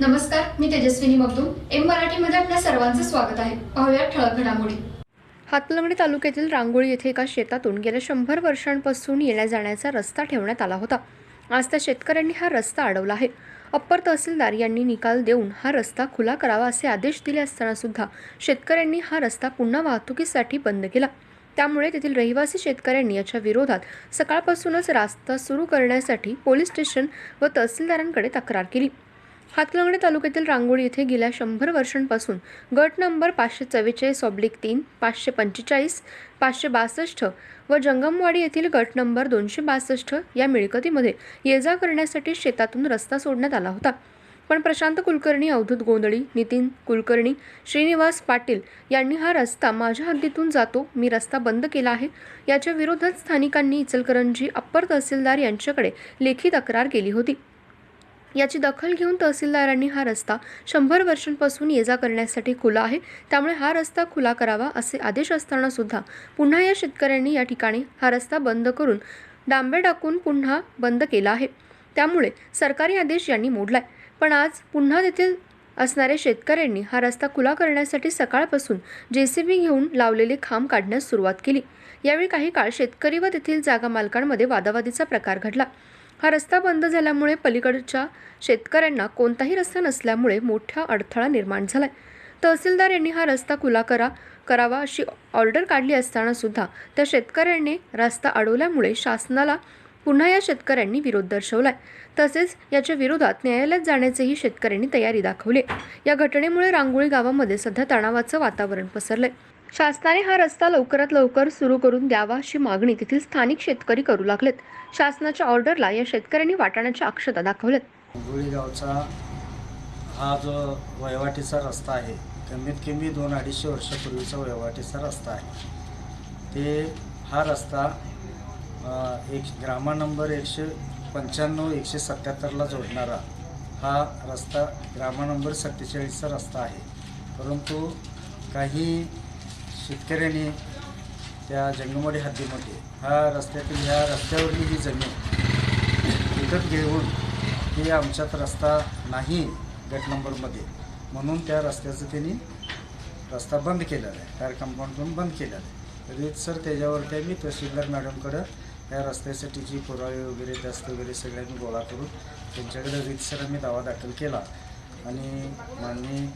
नमस्कार मी तेजस्विनी मगदूम. एम मराठीमध्ये आपल्या सर्वांचं स्वागत आहे. पाहूया ठळक घडामोडी. हातलंगडी तालुक्यातील रांगोळी येथे एका शेतातून गेल्या शंभर वर्षांपासून येण्या जाण्याचा रस्ता ठेवण्यात आला होता. आज त्या शेतकऱ्यांनी हा रस्ता अडवला आहे. अप्पर तहसीलदार यांनी निकाल देऊन हा रस्ता खुला करावा असे आदेश दिले असताना सुद्धा शेतकऱ्यांनी हा रस्ता पुन्हा वाहतुकीसाठी बंद केला. त्यामुळे तेथील रहिवासी शेतकऱ्यांनी याच्या विरोधात सकाळपासूनच रास्ता सुरू करण्यासाठी पोलीस स्टेशन व तहसीलदारांकडे तक्रार केली. हातलंगडे तालुक्यातील रांगोळी येथे गेल्या शंभर वर्षांपासून गट नंबर पाचशे चव्वेचाळीस ऑब्लिक तीन पाचशे पंचेचाळीस पाचशे बासष्ट व जंगमवाडी येथील गट नंबर दोनशे बासष्ट या मिळकतीमध्ये ये जा करण्यासाठी शेतातून रस्ता सोडण्यात आला होता. पण प्रशांत कुलकर्णी अवधूत गोंधळी नितीन कुलकर्णी श्रीनिवास पाटील यांनी हा रस्ता माझ्या हद्दीतून जातो मी रस्ता बंद केला आहे. याच्या विरोधात स्थानिकांनी इचलकरंजी अप्पर तहसीलदार यांच्याकडे लेखी तक्रार केली होती. याची दखल घेऊन तहसीलदारांनी हा रस्ता शंभर वर्षांपासून ये जा करण्यासाठी खुला आहे. त्यामुळे हा रस्ता खुला करावा असे आदेश असताना सुद्धा पुन्हा या शेतकऱ्यांनी या ठिकाणी हा रस्ता बंद करून डांबे टाकून पुन्हा बंद केला आहे. त्यामुळे सरकारी आदेश यांनी मोडलाय. पण आज पुन्हा तेथील असणाऱ्या शेतकऱ्यांनी हा रस्ता खुला करण्यासाठी सकाळपासून जे सी बी घेऊन लावलेले खांब काढण्यास सुरुवात केली. यावेळी काही काळ शेतकरी व तेथील जागा मालकांमध्ये वादावादीचा प्रकार घडला. हा रस्ता बंद झाल्यामुळे पलीकडच्या शेतकऱ्यांना कोणताही रस्ता नसल्यामुळे मोठा अडथळा निर्माण झालाय. तहसीलदार यांनी हा रस्ता खुला करा करावा अशी ऑर्डर काढली असताना सुद्धा त्या शेतकऱ्यांनी रस्ता अडवल्यामुळे शासनाला पुन्हा या शेतकऱ्यांनी विरोध दर्शवलाय. तसेच याच्या विरोधात न्यायालयात जाण्याचेही शेतकऱ्यांनी तयारी दाखवली. या घटनेमुळे रांगोळी गावामध्ये सध्या तणावाचं वातावरण पसरलंय. शासनाने हा रस्ता लवकरात लवकर सुरू करून द्यावा अशी मागणी तेथील स्थानिक शेतकरी करू लागलेत. शासनाच्या ऑर्डरला या शेतकऱ्यांनी वाटाण्याच्या अक्षता दाखवल्यात. गावचा हा जो वहिवाटीचा रस्ता आहे कमीत कमी दोन अडीचशे वर्षापूर्वीचा वहिवाटीचा रस्ता आहे. ते हा रस्ता एक ग्रामा नंबर एकशे पंच्याण्णव एकशे सत्याहत्तरला जोडणारा हा रस्ता ग्रामा नंबर सत्तेचाळीसचा रस्ता आहे. परंतु काही शेतकऱ्यांनी त्या जंगमवाडी हद्दीमध्ये हा रस्त्यातील ह्या रस्त्यावरली ही जमीन विकत घेऊन ही आमच्यात रस्ता नाही गट नंबरमध्ये. म्हणून त्या रस्त्याचं त्यांनी रस्ता बंद केलेला आहे. टायर कंपाऊंडमधून बंद केलेला आहे. रीत सर त्याच्यावरती मी तहसीलदार मॅडमकडं या रस्त्यासाठीची पुरावे वगैरे दस्त वगैरे सगळ्यांनी गोळा करून त्यांच्याकडे रीतसर आम्ही दावा दाखल केला. आणि माननीय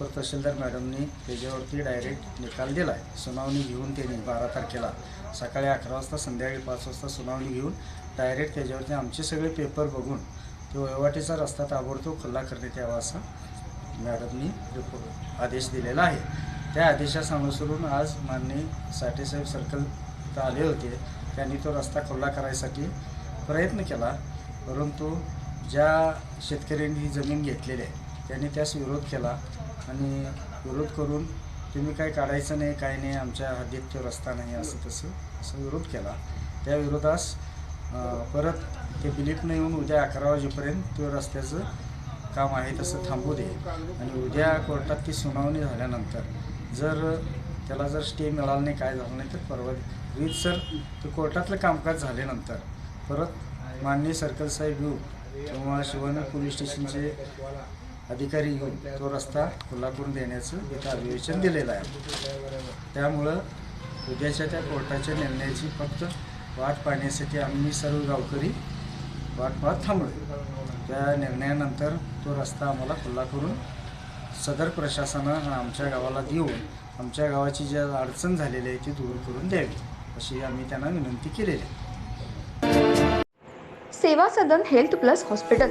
अप्पर तहसीलदार मॅडमनी त्याच्यावरती डायरेक्ट निकाल दिला आहे सुनावणी घेऊन त्यांनी बारा तारखेला सकाळी अकरा वाजता संध्याकाळी पाच वाजता सुनावणी घेऊन डायरेक्ट त्याच्यावरती आमचे सगळे पेपर बघून तो वहिवाटीचा रस्ता ताबडतोब खुल्ला करण्यात यावा असा मॅडमनी रिपोर्ट आदेश दिलेला आहे. त्या आदेशास अनुसरून आज माननीय साठेसाहेब सर्कल तर आले होते. त्यांनी तो रस्ता खुल्ला करायसाठी प्रयत्न केला परंतु ज्या शेतकऱ्यांनी ही जमीन घेतलेली आहे त्यांनी त्यास विरोध केला. आणि विरोध करून तुम्ही काय काढायचं नाही काय नाही आमच्या हद्दीत तो रस्ता नाही असं तसं असं विरोध केला. त्या विरोधास परत ते बिलीपनं येऊन उद्या अकरा वाजेपर्यंत तो रस्त्याचं काम आहे तसं थांबू दे. आणि उद्या कोर्टात ती सुनावणी झाल्यानंतर जर त्याला जर स्टे मिळाला नाही काय झालं नाही तर परवा सर ते कोर्टातलं कामकाज झाल्यानंतर परत माननीय सर्कल साहेब येऊ किंवा शिवानगर पोलीस स्टेशनचे अधिकारी घेऊन तो रस्ता खुला करून देण्याचं इथं अधिवेशन दिलेलं आहे. त्यामुळं उद्याच्या त्या कोर्टाच्या निर्णयाची फक्त वाट पाहण्यासाठी आम्ही सर्व गावकरी वाट पाहत थांबलो त्या निर्णयानंतर तो रस्ता आम्हाला खुला करून सदर प्रशासनानं आमच्या गावाला देऊन आमच्या गावाची ज्या अडचण झालेली आहे ती दूर करून द्यावी अशी आम्ही त्यांना विनंती केलेली आहे. Seva Sadan Health Plus hospital.